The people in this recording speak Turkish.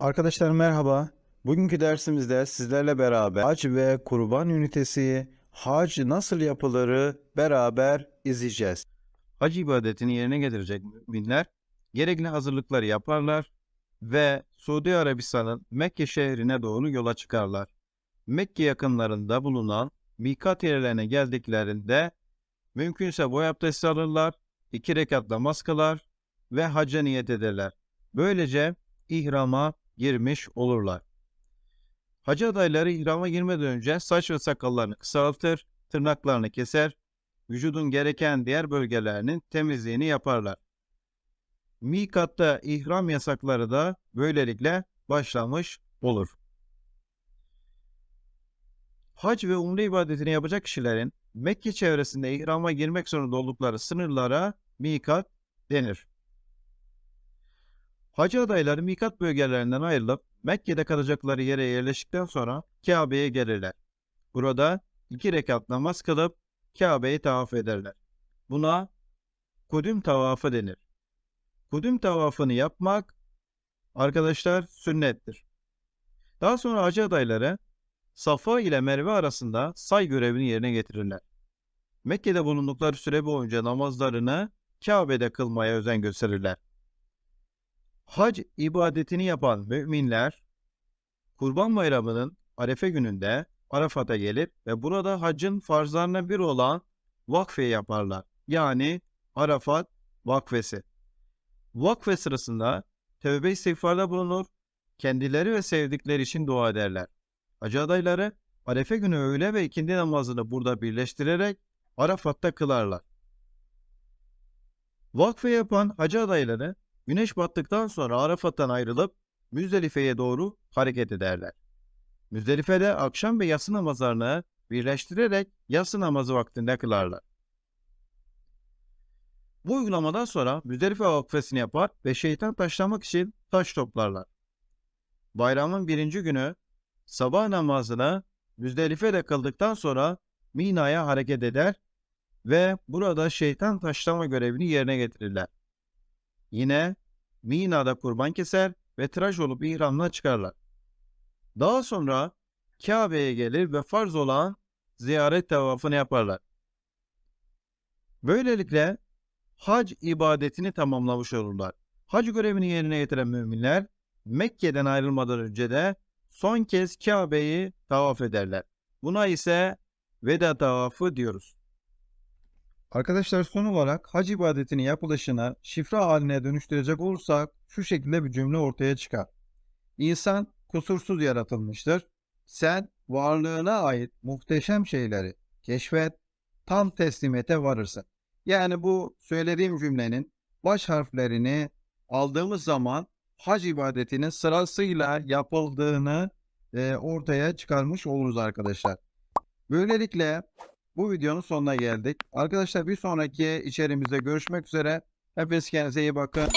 Arkadaşlar merhaba. Bugünkü dersimizde sizlerle beraber hac ve kurban ünitesi, hac nasıl yapılırı beraber izleyeceğiz. Hac ibadetini yerine getirecek müminler gerekli hazırlıkları yaparlar ve Suudi Arabistan'ın Mekke şehrine doğru yola çıkarlar. Mekke yakınlarında bulunan mikat yerlerine geldiklerinde mümkünse boy abdesti alırlar, iki rekat namaz kılar ve hacca niyet ederler. Böylece ihrama girmiş olurlar. Hacı adayları ihrama girmeden önce saç ve sakallarını kısaltır, tırnaklarını keser, vücudun gereken diğer bölgelerinin temizliğini yaparlar. Mikatta ihram yasakları da böylelikle başlamış olur. Hac ve umre ibadetini yapacak kişilerin Mekke çevresinde ihrama girmek zorunda oldukları sınırlara mikat denir. Hacı adayları mikat bölgelerinden ayrılıp Mekke'de kalacakları yere yerleştikten sonra Kabe'ye gelirler. Burada iki rekat namaz kılıp Kabe'yi tavaf ederler. Buna kudüm tavafı denir. Kudüm tavafını yapmak arkadaşlar sünnettir. Daha sonra hacı adayları Safa ile Merve arasında say görevini yerine getirirler. Mekke'de bulundukları süre boyunca namazlarını Kabe'de kılmaya özen gösterirler. Hac ibadetini yapan müminler Kurban Bayramı'nın Arefe gününde Arafat'a gelir ve burada haccın farzlarına bir olan vakfe yaparlar. Yani Arafat vakfesi. Vakfe sırasında tövbe istiğfarda bulunur, kendileri ve sevdikleri için dua ederler. Hacı adayları Arefe günü öğle ve ikindi namazını burada birleştirerek Arafat'ta kılarlar. Vakfe yapan hacı adayları güneş battıktan sonra Arafat'tan ayrılıp Müzdelife'ye doğru hareket ederler. Müzdelife'de akşam ve yatsı namazlarını birleştirerek yatsı namazı vaktinde kılarlar. Bu uygulamadan sonra Müzdelife vakfesini yapar ve şeytan taşlamak için taş toplarlar. Bayramın birinci günü sabah namazını Müzdelife'de kıldıktan sonra Mina'ya hareket eder ve burada şeytan taşlama görevini yerine getirirler. Yine Mina'da kurban keser ve tıraş olup ihramdan çıkarlar. Daha sonra Kabe'ye gelir ve farz olan ziyaret tavafını yaparlar. Böylelikle hac ibadetini tamamlamış olurlar. Hac görevini yerine getiren müminler Mekke'den ayrılmadan önce de son kez Kabe'yi tavaf ederler. Buna ise veda tavafı diyoruz. Arkadaşlar son olarak hac ibadetinin yapılışını şifre haline dönüştürecek olursak şu şekilde bir cümle ortaya çıkar. İnsan kusursuz yaratılmıştır. Sen varlığına ait muhteşem şeyleri keşfet, tam teslimiyete varırsın. Yani bu söylediğim cümlenin baş harflerini aldığımız zaman hac ibadetinin sırasıyla yapıldığını e, ortaya çıkarmış oluruz arkadaşlar. Böylelikle bu videonun sonuna geldik. Arkadaşlar bir sonraki içerimizde görüşmek üzere. Hepiniz kendinize iyi bakın.